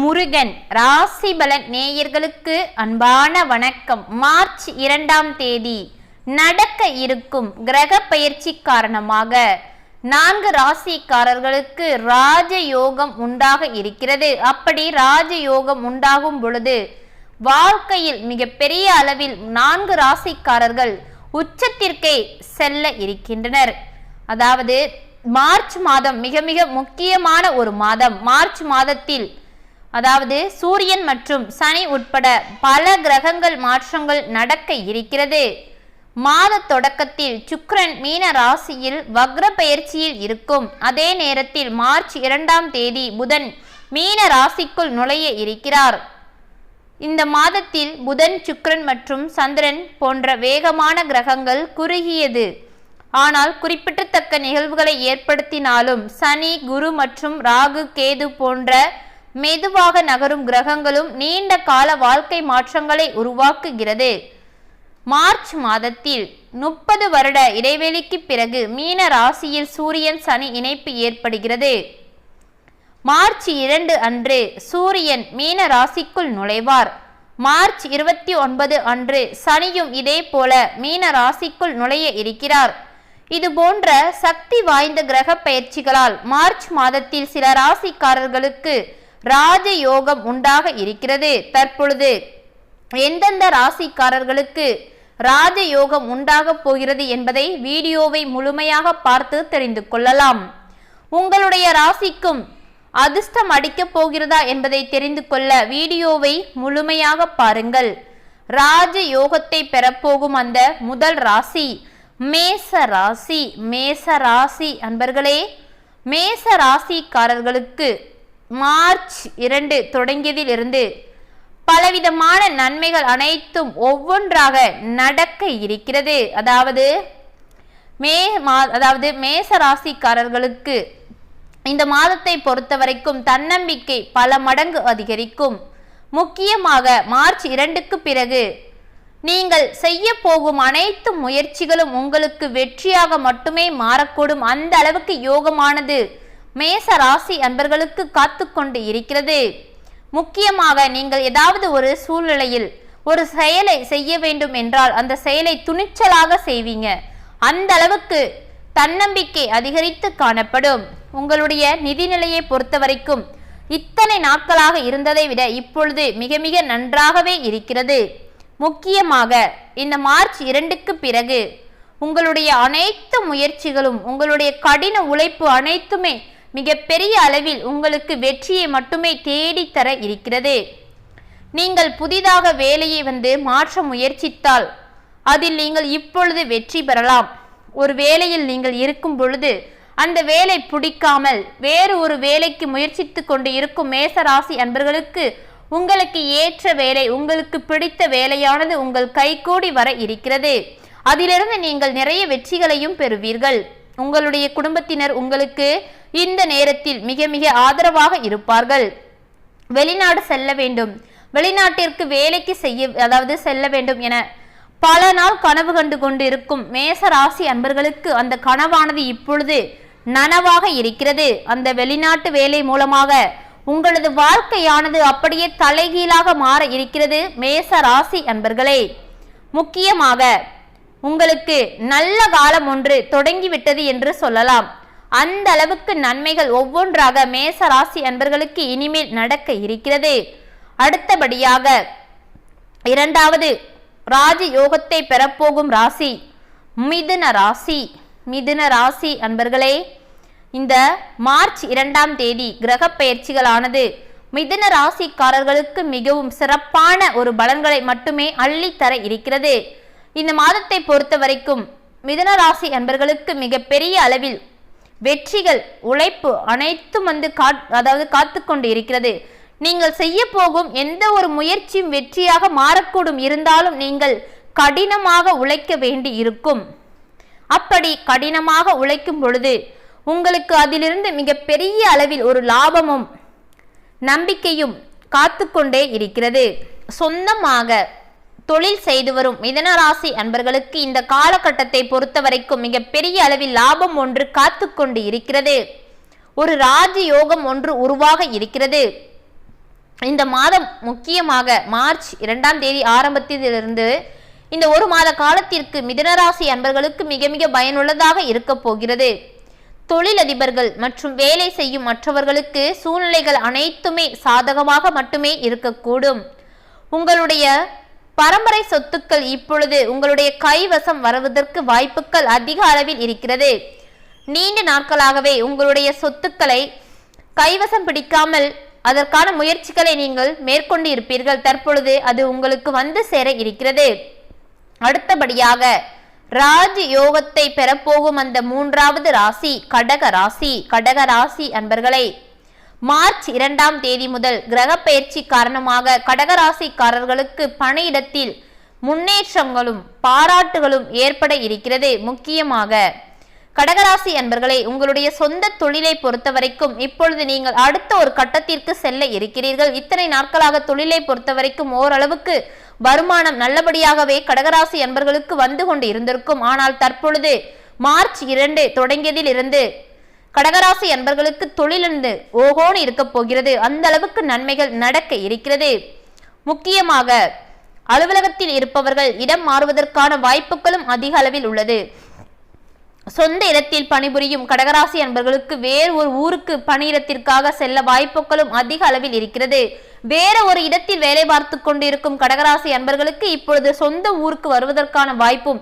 முருகன் ராசிபலன் நேயர்களுக்கு அன்பான வணக்கம். மார்ச் இரண்டாம் தேதி நடக்க இருக்கும் கிரக பயிற்சி காரணமாக நான்கு ராசிக்காரர்களுக்கு ராஜயோகம் உண்டாக இருக்கிறது. அப்படி ராஜயோகம் உண்டாகும் பொழுது வாழ்க்கையில் மிகப்பெரிய அளவில் நான்கு ராசிக்காரர்கள் உச்சத்திற்கே செல்ல இருக்கின்றனர். அதாவது மார்ச் மாதம் மிக மிக முக்கியமான ஒரு மாதம். மார்ச் மாதத்தில் அதாவது சூரியன் மற்றும் சனி உட்பட பல கிரகங்கள் மாற்றங்கள் நடக்க இருக்கிறது. மாத தொடக்கத்தில் சுக்ரன் மீன ராசியில் வக்ர பயிற்சியில் இருக்கும். அதே நேரத்தில் மார்ச் இரண்டாம் தேதி புதன் மீன ராசிக்குள் நுழைய இருக்கிறார். இந்த மாதத்தில் புதன் சுக்ரன் மற்றும் சந்திரன் போன்ற வேகமான கிரகங்கள் குறுகியது. ஆனால் குறிப்பிடத்தக்க நிகழ்வுகளை ஏற்படுத்தினாலும் சனி குரு மற்றும் ராகு கேது போன்ற மெதுவாக நகரும் கிரகங்களும் நீண்ட கால வாழ்க்கை மாற்றங்களை உருவாக்குகிறது. மார்ச் மாதத்தில் முப்பது வருட இடைவெளிக்கு பிறகு மீன ராசியில் சூரியன் சனி இணைப்பு ஏற்படுகிறது. மார்ச் இரண்டு அன்று சூரியன் மீன ராசிக்குள் நுழைவார். மார்ச் இருபத்தி ஒன்பது அன்று சனியும் இதே போல மீன ராசிக்குள் நுழைய இருக்கிறார். இது போன்ற சக்தி வாய்ந்த கிரக பயிற்சிகளால் மார்ச் மாதத்தில் சில ராசிக்காரர்களுக்கு ராஜ யோகம் உண்டாக இருக்கிறது. தற்பொழுது எந்தெந்த ராசிக்காரர்களுக்கு ராஜ யோகம் உண்டாக போகிறது என்பதை வீடியோவை முழுமையாக பார்த்து தெரிந்து கொள்ளலாம். உங்களுடைய ராசிக்கும் அதிர்ஷ்டம் அடிக்கப் போகிறதா என்பதை தெரிந்து கொள்ள வீடியோவை முழுமையாக பாருங்கள். ராஜ யோகத்தை பெறப்போகும் அந்த முதல் ராசி மேச ராசி. மேச ராசி அன்பர்களே மேச ராசிக்காரர்களுக்கு மார்ச் இரண்டு தொடங்கியதிலிருந்து பலவிதமான நன்மைகள் அனைத்தும் ஒவ்வொன்றாக நடக்க இருக்கிறது. அதாவது மே மா அதாவது மேச ராசிக்காரர்களுக்கு இந்த மாதத்தை பொறுத்த வரைக்கும் தன்னம்பிக்கை பல மடங்கு அதிகரிக்கும். முக்கியமாக மார்ச் இரண்டுக்கு பிறகு நீங்கள் செய்ய போகும் அனைத்து முயற்சிகளும் உங்களுக்கு வெற்றியாக மட்டுமே மாறக்கூடும். அந்த அளவுக்கு யோகமானது மேச ராசி அன்பர்களுக்கு காத்து கொண்டு இருக்கிறது. முக்கியமாக நீங்கள் ஏதாவது ஒரு சூழ்நிலையில் ஒரு செயலை செய்ய வேண்டும் என்றால் அந்த செயலை துணிச்சலாக செய்வீங்க. அந்த அளவுக்கு தன்னம்பிக்கை அதிகரித்து காணப்படும். உங்களுடைய நிதிநிலையை பொறுத்த வரைக்கும் இத்தனை நாட்களாக இருந்ததை விட இப்பொழுது மிக மிக நன்றாகவே இருக்கிறது. முக்கியமாக இந்த மார்ச் இரண்டுக்கு பிறகு உங்களுடைய அனைத்து முயற்சிகளும் உங்களுடைய கடின உழைப்பு அனைத்துமே மிக பெரிய அளவில் உங்களுக்கு வெற்றியை மட்டுமே தேடித்தர இருக்கிறது. நீங்கள் புதிதாக வேலையை வந்து மாற்ற முயற்சித்தால் அதில் நீங்கள் இப்பொழுது வெற்றி பெறலாம். ஒரு வேலையில் நீங்கள் இருக்கும் பொழுது அந்த வேலை பிடிக்காமல் வேறு ஒரு வேலைக்கு முயற்சித்து கொண்டு இருக்கும் மேசராசி அன்பர்களுக்கு உங்களுக்கு ஏற்ற வேலை உங்களுக்கு பிடித்த வேலையானது உங்கள் கைகூடி வர இருக்கிறது. அதிலிருந்து நீங்கள் நிறைய வெற்றிகளையும் பெறுவீர்கள். உங்களுடைய குடும்பத்தினர் உங்களுக்கு இந்த நேரத்தில் மிக மிக ஆதரவாக இருப்பார்கள். வெளிநாடு செல்ல வேண்டும். வெளிநாட்டிற்கு வேலைக்கு செய்ய அதாவது செல்ல வேண்டும் என பல நாள் கனவு கண்டு கொண்டு இருக்கும் மேச ராசி அன்பர்களுக்கு அந்த கனவானது இப்பொழுது நனவாக இருக்கிறது. அந்த வெளிநாட்டு வேலை மூலமாக உங்களது வாழ்க்கையானது அப்படியே தலைகீழாக மாற இருக்கிறது மேச ராசி அன்பர்களே. முக்கியமாக உங்களுக்கு நல்ல காலம் ஒன்று தொடங்கிவிட்டது என்று சொல்லலாம். அந்த அளவுக்கு நன்மைகள் ஒவ்வொன்றாக மேச ராசி அன்பர்களுக்கு இனிமேல் நடக்க இருக்கிறது. அடுத்தபடியாக இரண்டாவது ராஜ யோகத்தை பெறப்போகும் ராசி மிதுன ராசி. மிதுன ராசி அன்பர்களே இந்த மார்ச் இரண்டாம் தேதி கிரக பயிற்சிகளானது மிதுன ராசிக்காரர்களுக்கு மிகவும் சிறப்பான ஒரு பலன்களை மட்டுமே அள்ளித்தர இருக்கிறது. இந்த மாதத்தை பொறுத்த வரைக்கும் மிதுன ராசி அன்பர்களுக்கு மிகப்பெரிய அளவில் வெற்றிகள் உழைப்பு அனைத்தும் வந்து காத் அதாவது காத்து கொண்டு இருக்கிறது நீங்கள் செய்ய போகும் எந்த ஒரு முயற்சியும் வெற்றியாக மாறக்கூடும். இருந்தாலும் நீங்கள் கடினமாக உழைக்க வேண்டி இருக்கும் அப்படி கடினமாக உழைக்கும் பொழுது உங்களுக்கு அதிலிருந்து மிகப்பெரிய அளவில் ஒரு லாபமும் நம்பிக்கையும் காத்து கொண்டே இருக்கிறது. சொந்தமாக தொழில் செய்து வரும் மிதனராசி அன்பர்களுக்கு இந்த காலகட்டத்தை பொறுத்த வரைக்கும் மிக பெரிய அளவில் லாபம் ஒன்று காத்து கொண்டு இருக்கிறது. ஒரு ராஜ யோகம் ஒன்று உருவாக இருக்கிறது. இந்த மாதம் முக்கியமாக மார்ச் இரண்டாம் தேதி ஆரம்பத்திலிருந்து இந்த ஒரு மாத காலத்திற்கு மிதனராசி அன்பர்களுக்கு மிக மிக பயனுள்ளதாக இருக்க போகிறது. தொழிலதிபர்கள் மற்றும் வேலை செய்யும் மற்றவர்களுக்கு சூழ்நிலைகள் அனைத்துமே சாதகமாக மட்டுமே இருக்கக்கூடும். உங்களுடைய பரம்பரை சொத்துக்கள் இப்பொழுது உங்களுடைய கைவசம் வருவதற்கு வாய்ப்புகள் அதிக அளவில் இருக்கிறது. நீண்ட நாட்களாகவே உங்களுடைய சொத்துக்களை கைவசம் பிடிக்காமல் அதற்கான முயற்சிகளை நீங்கள் மேற்கொண்டு இருப்பீர்கள் தற்பொழுது அது உங்களுக்கு வந்து சேர இருக்கிறது. அடுத்தபடியாக ராஜ யோகத்தை பெறப்போகும் அந்த மூன்றாவது ராசி கடக ராசி கடக ராசி அன்பர்களை. மார்ச் இரண்டாம் தேதி முதல் கிரக பயிற்சி காரணமாக கடகராசிக்காரர்களுக்கு பணியிடத்தில் முன்னேற்றங்களும் பாராட்டுகளும் ஏற்பட இருக்கிறது. முக்கியமாக கடகராசி அன்பர்களே உங்களுடைய சொந்த தொழிலை பொறுத்த வரைக்கும் இப்பொழுது நீங்கள் அடுத்த ஒரு கட்டத்திற்கு செல்ல இருக்கிறீர்கள். இத்தனை நாட்களாக தொழிலை பொறுத்த வரைக்கும் ஓரளவுக்கு வருமானம் நல்லபடியாகவே கடகராசி அன்பர்களுக்கு வந்து கொண்டு இருந்திருக்கும் ஆனால் தற்பொழுது மார்ச் இரண்டு தொடங்கியதில் இருந்து கடகராசி அன்பர்களுக்கு தொழிலிருந்து ஓகோன்னு இருக்க போகிறது. அந்த அளவுக்கு நன்மைகள் நடக்க இருக்கிறது. முக்கியமாக அலுவலகத்தில் இருப்பவர்கள் இடம் மாறுவதற்கான வாய்ப்புகளும் அதிக அளவில் உள்ளது. சொந்த இடத்தில் பணிபுரியும் கடகராசி அன்பர்களுக்கு வேறு ஒரு ஊருக்கு பணியிடத்திற்காக செல்ல வாய்ப்புகளும் அதிக அளவில் இருக்கிறது. வேற ஒரு இடத்தில் வேலை பார்த்து கொண்டிருக்கும் கடகராசி அன்பர்களுக்கு இப்பொழுது சொந்த ஊருக்கு வருவதற்கான வாய்ப்பும்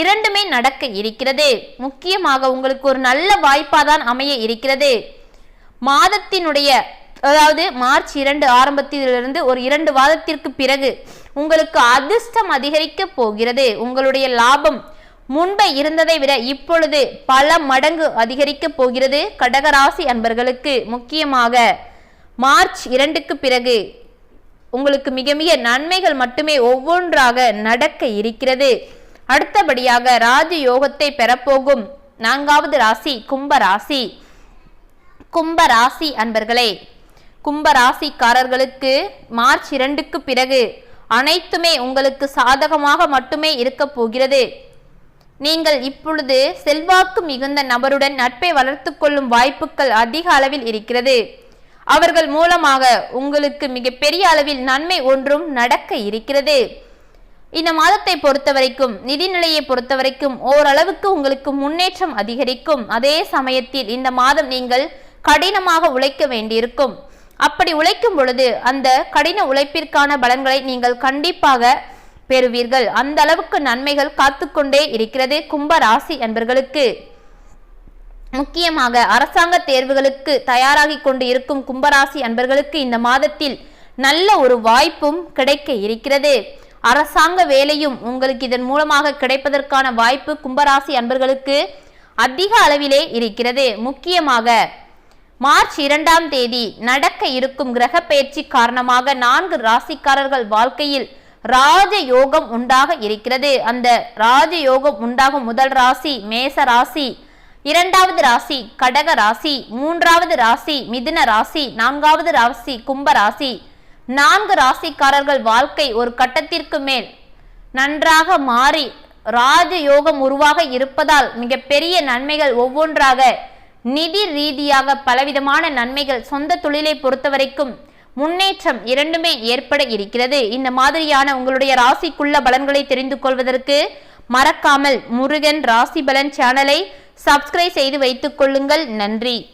இரண்டுமே நடக்க இருக்கிறது. முக்கியமாக உங்களுக்கு ஒரு நல்ல வாய்ப்பாதான் அமைய இருக்கிறது. மாதத்தினுடைய அதாவது மார்ச் இரண்டு ஆரம்பத்திலிருந்து ஒரு இரண்டு வாதத்திற்கு பிறகு உங்களுக்கு அதிர்ஷ்டம் அதிகரிக்க போகிறது. உங்களுடைய லாபம் முன்பை இருந்ததை விட இப்பொழுது பல மடங்கு அதிகரிக்க போகிறது கடகராசி அன்பர்களுக்கு. முக்கியமாக மார்ச் இரண்டுக்கு பிறகு உங்களுக்கு மிக மிக நன்மைகள் மட்டுமே ஒவ்வொன்றாக நடக்க இருக்கிறது. அடுத்தபடியாக ராஜ யோகத்தை பெறப்போகும் நான்காவது ராசி கும்ப ராசி. கும்ப ராசி அன்பர்களே கும்ப ராசிக்காரர்களுக்கு மார்ச் இரண்டுக்கு பிறகு அனைத்துமே உங்களுக்கு சாதகமாக மட்டுமே இருக்க போகிறது. நீங்கள் இப்பொழுது செல்வாக்கு மிகுந்த நபருடன் நட்பை வளர்த்து கொள்ளும் வாய்ப்புகள் அதிக அளவில் இருக்கிறது. அவர்கள் மூலமாக உங்களுக்கு மிகப்பெரிய அளவில் நன்மை ஒன்றும் நடக்க இருக்கிறது. இந்த மாதத்தை பொறுத்த வரைக்கும் நிதிநிலையை பொறுத்த வரைக்கும் ஓரளவுக்கு உங்களுக்கு முன்னேற்றம் அதிகரிக்கும். அதே சமயத்தில் இந்த மாதம் நீங்கள் கடினமாக உழைக்க வேண்டியிருக்கும். அப்படி உழைக்கும் பொழுது அந்த கடின உழைப்பிற்கான பலன்களை நீங்கள் கண்டிப்பாக பெறுவீர்கள். அந்த அளவுக்கு நன்மைகள் காத்துக்கொண்டே இருக்கிறது கும்ப ராசி என்பர்களுக்கு முக்கியமாக அரசாங்க தேர்வுகளுக்கு தயாராகி கொண்டு இருக்கும் கும்பராசி அன்பர்களுக்கு இந்த மாதத்தில் நல்ல ஒரு வாய்ப்பும் கிடைக்க இருக்கிறது. அரசாங்க வேலையும் உங்களுக்கு இதன் மூலமாக கிடைப்பதற்கான வாய்ப்பு கும்பராசி அன்பர்களுக்கு அதிக அளவிலே இருக்கிறது. முக்கியமாக மார்ச் இரண்டாம் தேதி நடக்க இருக்கும் கிரக பயிற்சி காரணமாக நான்கு ராசிக்காரர்கள் வாழ்க்கையில் ராஜ யோகம் உண்டாக இருக்கிறது. அந்த ராஜ யோகம் உண்டாகும் முதல் ராசி மேச ராசி இரண்டாவது ராசி கடக ராசி மூன்றாவது ராசி மிதுன ராசி நான்காவது ராசி கும்ப ராசி நான்கு ராசிக்காரர்கள் வாழ்க்கை ஒரு கட்டத்திற்கு மேல். நன்றாக மாறி ராஜ யோகம் உருவாக இருப்பதால் மிகப்பெரிய நன்மைகள் ஒவ்வொன்றாக. நிதி ரீதியாக பலவிதமான நன்மைகள் சொந்த தொழிலை பொறுத்தவரைக்கும் முன்னேற்றம் இரண்டுமே ஏற்பட இருக்கிறது. இந்த மாதிரியான உங்களுடைய ராசிக்குள்ள பலன்களை தெரிந்து கொள்வதற்கு மறக்காமல் முருகன் ராசி பலன் சேனலை சப்ஸ்கிரைப் செய்து வைத்துக் கொள்ளுங்கள். நன்றி.